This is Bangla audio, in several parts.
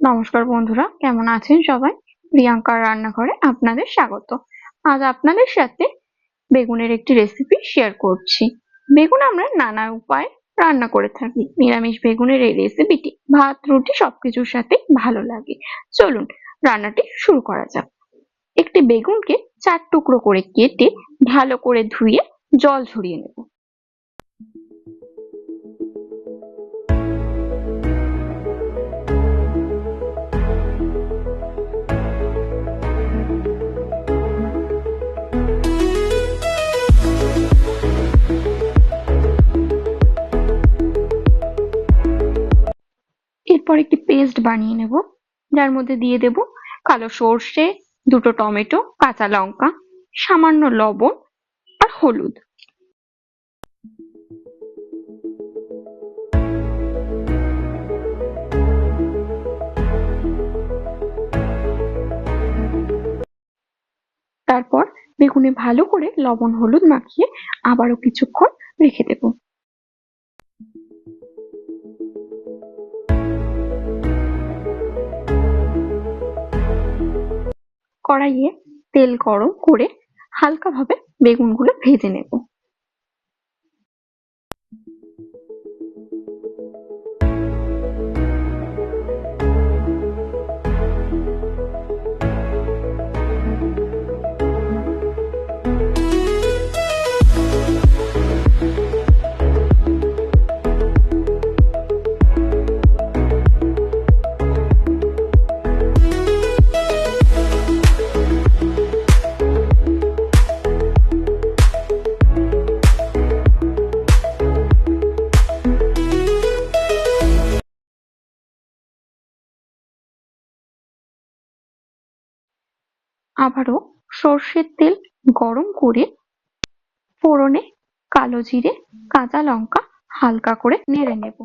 নমস্কার বন্ধুরা, কেমন আছেন সবাই? প্রিয়াঙ্কার রান্নাঘরে আপনাদের স্বাগত। আজ আপনাদের সাথে বেগুনের একটি রেসিপি শেয়ার করছি। বেগুন আমরা নানা উপায়ে রান্না করে থাকি। নিরামিষ বেগুনের এই রেসিপিটি ভাত, রুটি সবকিছুর সাথে ভালো লাগে। চলুন রান্নাটি শুরু করা যাক। একটি বেগুনকে চার টুকরো করে কেটে ভালো করে ধুয়ে জল ঝরিয়ে নেব। একটি পেস্ট বানিয়ে নেব, যার মধ্যে দিয়ে দেব কালো সর্ষে, দুটো টমেটো, কাঁচা লঙ্কা, সামান্য লবণ আর হলুদ। তারপর বেগুনে ভালো করে লবণ হলুদ মাখিয়ে আবারও কিছুক্ষণ রেখে দেব। কড়াইয়ে তেল গরম করে হালকাভাবে বেগুনগুলো ভেজে নেব। আবারও সর্ষের তেল গরম করে ফোড়নে কালো জিরে, কাঁচা লঙ্কা হালকা করে নেড়ে নেব।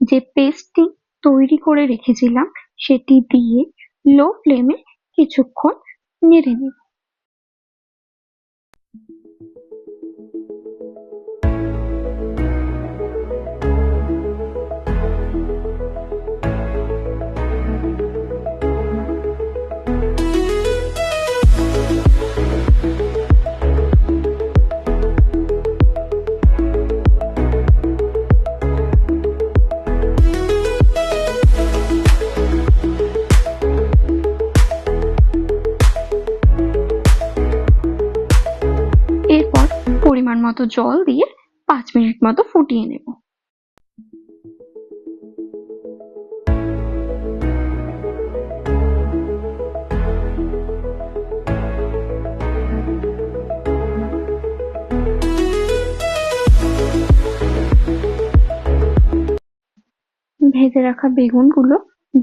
যে পেস্টটি তৈরি করে রেখেছিলাম সেটি দিয়ে লো ফ্লেমে কিছুক্ষণ নেড়ে নেব। পরিমাণ মতো জল দিয়ে পাঁচ মিনিট মতো ফুটিয়ে নেব। ভেজে রাখা বেগুনগুলো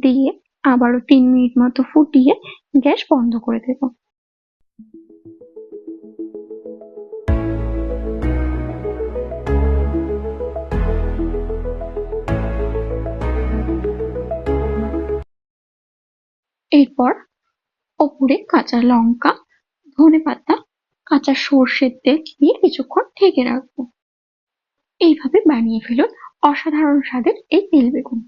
দিয়ে আবারও তিন মিনিট মতো ফুটিয়ে গ্যাস বন্ধ করে দেব। এরপর ওপরে কাঁচা লঙ্কা, ধনে পাতা, কাঁচা সর্ষের তেল দিয়ে কিছুক্ষণ ঢেকে রাখব। এইভাবে বানিয়ে ফেলুন অসাধারণ স্বাদের এই তেল বেগুন।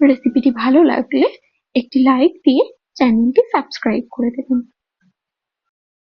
রেসিপিটি ভালো লাগলে একটি লাইক দিয়ে চ্যানেলটি সাবস্ক্রাইব করে দেবেন।